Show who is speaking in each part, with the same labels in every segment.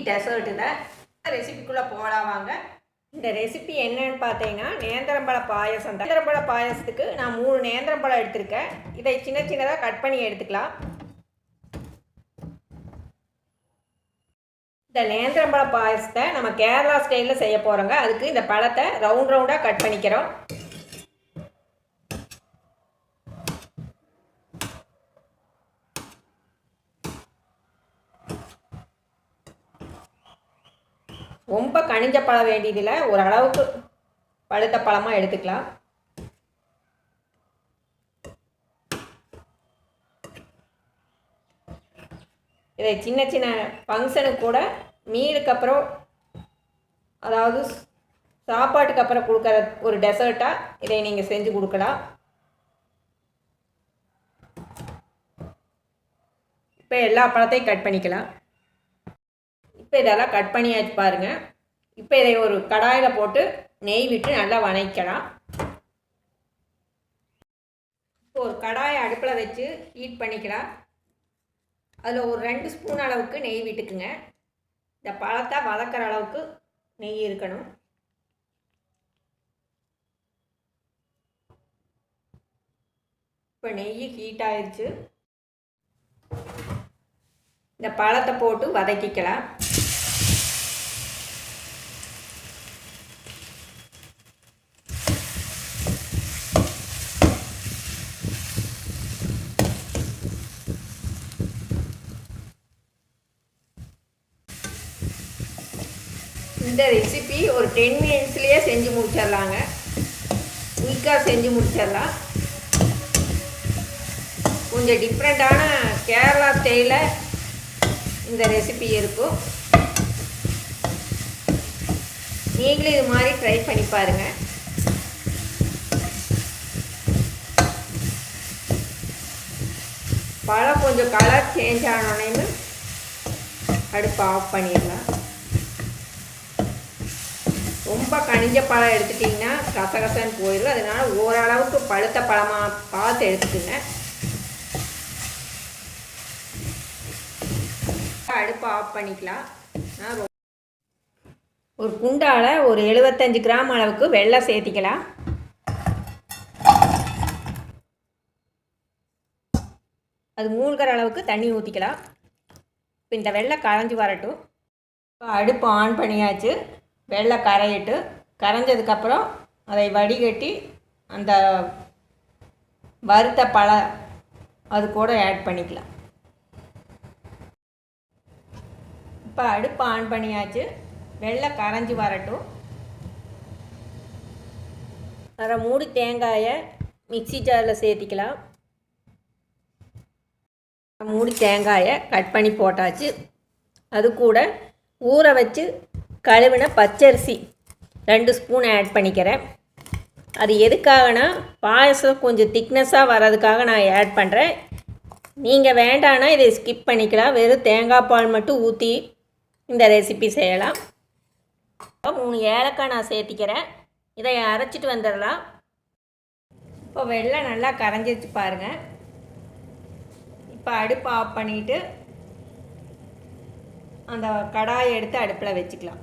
Speaker 1: Sweet தான் ரெசிபிக்குள்ளே போகலாம் வாங்க. இந்த ரெசிபி என்னன்னு பார்த்தீங்கன்னா நேந்திரம்பழ பாயசம் தான். நேந்திரம்பழ பாயசத்துக்கு நான் மூணு நேந்திரம்பழம் எடுத்திருக்கேன். இதை சின்ன சின்னதாக கட் பண்ணி எடுத்துக்கலாம். இந்த நேந்திரம்பழ பாயசத்தை நம்ம கேரளா ஸ்டைலில் செய்ய போகிறோங்க அதுக்கு இந்த பழத்தை ரவுண்ட் ரவுண்டாக கட் பண்ணிக்கிறோம். ரொம்ப கனிஞ்ச பழம் வேண்டியதில்லை. ஒரு அளவுக்கு பழுத்த பழமாக எடுத்துக்கலாம். இதை சின்ன சின்ன ஃபங்க்ஷனுக்கு கூட மீலுக்கு அப்புறம் அதாவது சாப்பாட்டுக்கு அப்புறம் கொடுக்குற ஒரு டெசர்ட்டாக இதை நீங்கள் செஞ்சு கொடுக்கலாம். இப்போ எல்லா பழத்தையும் கட் பண்ணிக்கலாம். இப்போ இதெல்லாம் கட் பண்ணியாச்சு பாருங்கள் இப்போ இதை ஒரு கடாயில் போட்டு நெய் விட்டு நல்லா வணக்கலாம். இப்போ ஒரு கடாயை அடுப்பில் வச்சு ஹீட் பண்ணிக்கலாம். அதில் ஒரு ரெண்டு ஸ்பூன் அளவுக்கு நெய் விட்டுக்குங்க. இந்த பழத்தை வதக்கிற அளவுக்கு நெய் இருக்கணும். இப்போ நெய் ஹீட் ஆயிடுச்சு இந்த பழத்தை போட்டு வதக்கிக்கலாம். இந்த ரெசிபி ஒரு டென் மினிட்ஸ்லேயே செஞ்சு முடிச்சிடலாங்க. குயிக்காக செஞ்சு முடிச்சிடலாம். கொஞ்சம் டிஃப்ரெண்ட்டான கேரளா ஸ்டைலில் இந்த ரெசிபி இருக்கும். நீங்களும் இது மாதிரி ட்ரை பண்ணி பாருங்கள் பழம் கொஞ்சம் கலர் சேஞ்ச் ஆனோடனே அடுப்பு ஆஃப் பண்ணிடலாம். ரொம்ப கனிஞ்ச பழம் எடுத்துட்டிங்கன்னா கசகசன்னு போயிடும். அதனால ஓரளவுக்கு பழுத்த பழமாக பார்த்து எடுத்துக்கோங்க. அடுப்பை ஆஃப் பண்ணிக்கலாம். ஒரு குண்டால் ஒரு எழுபத்தஞ்சு கிராம் அளவுக்கு வெள்ளம் சேர்த்திக்கலாம். அது மூழ்கிற அளவுக்கு தண்ணி ஊற்றிக்கலாம் இப்போ இந்த வெள்ளை கரைஞ்சி வரட்டும். இப்போ அடுப்பு ஆன் பண்ணியாச்சு. வெள்ளை கரையிட்டு கரைஞ்சதுக்கப்புறம் அதை வடிகட்டி அந்த வறுத்த பழ அது கூட ஆட் பண்ணிக்கலாம். இப்போ அடுப்பு ஆன் பண்ணியாச்சு. வெள்ளை கரைஞ்சி வரட்டும். அரை மூடி தேங்காயை மிக்ஸி ஜாரில் சேர்த்திக்கலாம். மூடி தேங்காயை கட் பண்ணி போட்டாச்சு. அது கூட ஊற வச்சு கழுவின பச்சரிசி ரெண்டு ஸ்பூன் ஆட் பண்ணிக்கிறேன். அது எதுக்காகனா பாயசம் கொஞ்சம் திக்னஸாக வர்றதுக்காக நான் ஆட் பண்ணுறேன் நீங்கள் வேண்டானா இதை ஸ்கிப் பண்ணிக்கலாம். வெறும் தேங்காய் பால் மட்டும் ஊற்றி இந்த ரெசிபி செய்யலாம். மூணு ஏலக்காய் நான் சேர்த்திக்கிறேன். இதை அரைச்சிட்டு வந்துடலாம். இப்போ வெள்ளம் நல்லா கரைஞ்சிருச்சு பாருங்கள் இப்போ அடுப்பு ஆஃப் பண்ணிவிட்டு அந்த கடாயை எடுத்து அடுப்பில் வச்சுக்கலாம்.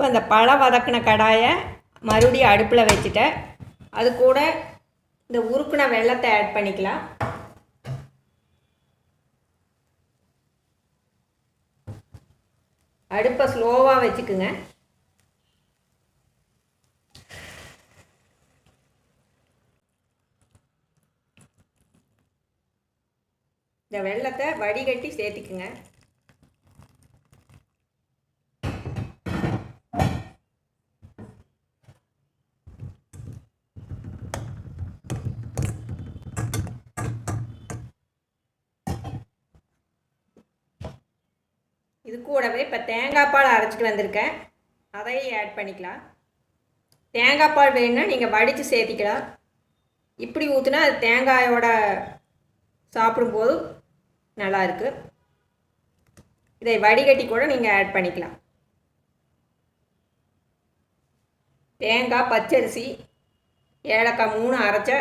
Speaker 1: இப்போ அந்த பழம் வதக்கின கடாயை மறுபடியும் அடுப்பில் வச்சுட்டேன். அது கூட இந்த உருக்குன வெள்ளத்தை ஆட் பண்ணிக்கலாம். அடுப்பை ஸ்லோவாக வச்சுக்குங்க. இந்த வெள்ளத்தை வடிகட்டி சேர்த்துக்குங்க. இது கூடவே இப்போ தேங்காய் பால் அரைச்சிட்டு வந்திருக்கேன். அதையும் ஆட் பண்ணிக்கலாம். தேங்காய் பால் வேணும்னா நீங்கள் வடித்து சேர்த்திக்கலாம். இப்படி ஊற்றுனா அது தேங்காயோட சாப்பிடும்போது நல்லாயிருக்கு. இதை வடிகட்டி கூட நீங்கள் ஆட் பண்ணிக்கலாம். தேங்காய் பச்சரிசி ஏலக்காய் மூணு அரைச்ச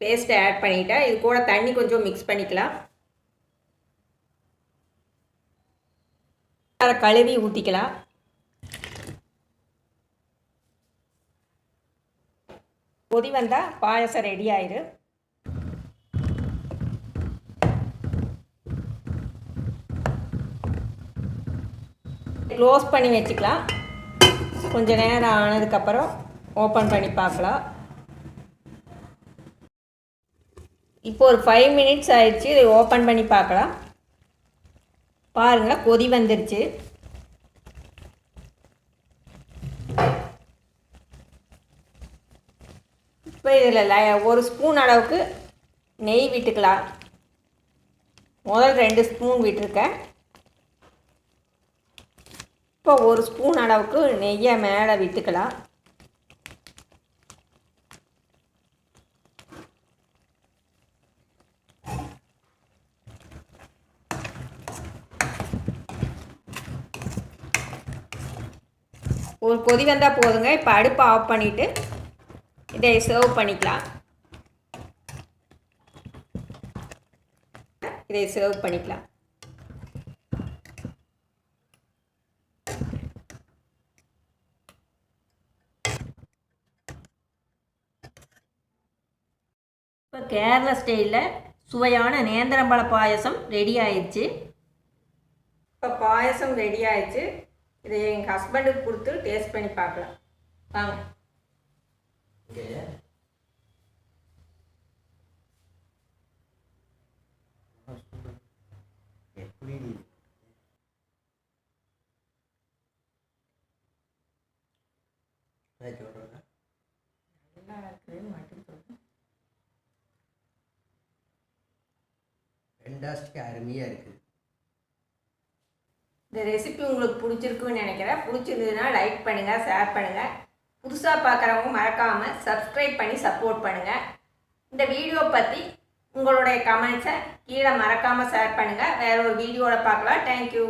Speaker 1: பேஸ்ட்டை ஆட் பண்ணிட்டேன். இது கூட தண்ணி கொஞ்சம் மிக்ஸ் பண்ணிக்கலாம். கழுவி ஊற்றிக்கலாம் கொதி வந்தால் பாயசம் ரெடி ஆயிரும் க்ளோஸ் பண்ணி வச்சுக்கலாம். கொஞ்சம் நேரம் ஆனதுக்கப்புறம் ஓப்பன் பண்ணி பார்க்கலாம். இப்போ ஒரு ஃபைவ் மினிட்ஸ் ஆயிடுச்சு இதை ஓப்பன் பண்ணி பார்க்கலாம். பாருங்கள் கொதி வந்துருச்சு. இப்போ இதில் ஒரு ஸ்பூன் அளவுக்கு நெய் விட்டுக்கலாம். முதல் ரெண்டு ஸ்பூன் விட்டுருக்கேன். இப்போ ஒரு ஸ்பூன் அளவுக்கு நெய்யை மேலே விட்டுக்கலாம். ஒரு கொதி வந்தால் போதுங்க. இப்போ அடுப்பை ஆஃப் பண்ணிவிட்டு இதை சர்வ் பண்ணிக்கலாம். இதை சர்வ் பண்ணிக்கலாம். இப்போ கேரளா ஸ்டைலில் சுவையான நேந்திரம்பழ பாயசம் ரெடி ஆயிடுச்சு. இப்போ பாயசம் ரெடி ஆயிடுச்சு. இதை எங்கள் ஹஸ்பண்டுக்கு கொடுத்து டேஸ்ட் பண்ணி பார்க்கலாம். வாங்க. நல்லா இருக்குது மட்டும்
Speaker 2: ஃபென்டாஸ்டிக் அருமையாக இருக்குது
Speaker 1: இந்த ரெசிபி உங்களுக்கு பிடிச்சிருக்குன்னு நினைக்கிறேன். பிடிச்சிருந்ததுன்னா லைக் பண்ணுங்கள் ஷேர் பண்ணுங்கள் புதுசாக பார்க்குறவங்க மறக்காமல் சப்ஸ்கிரைப் பண்ணி சப்போர்ட் பண்ணுங்கள் இந்த வீடியோ பற்றி உங்களுடைய கமெண்ட்ஸை கீழே மறக்காமல் ஷேர் பண்ணுங்கள் வேற ஒரு வீடியோவில் பார்க்கலாம். தேங்க்யூ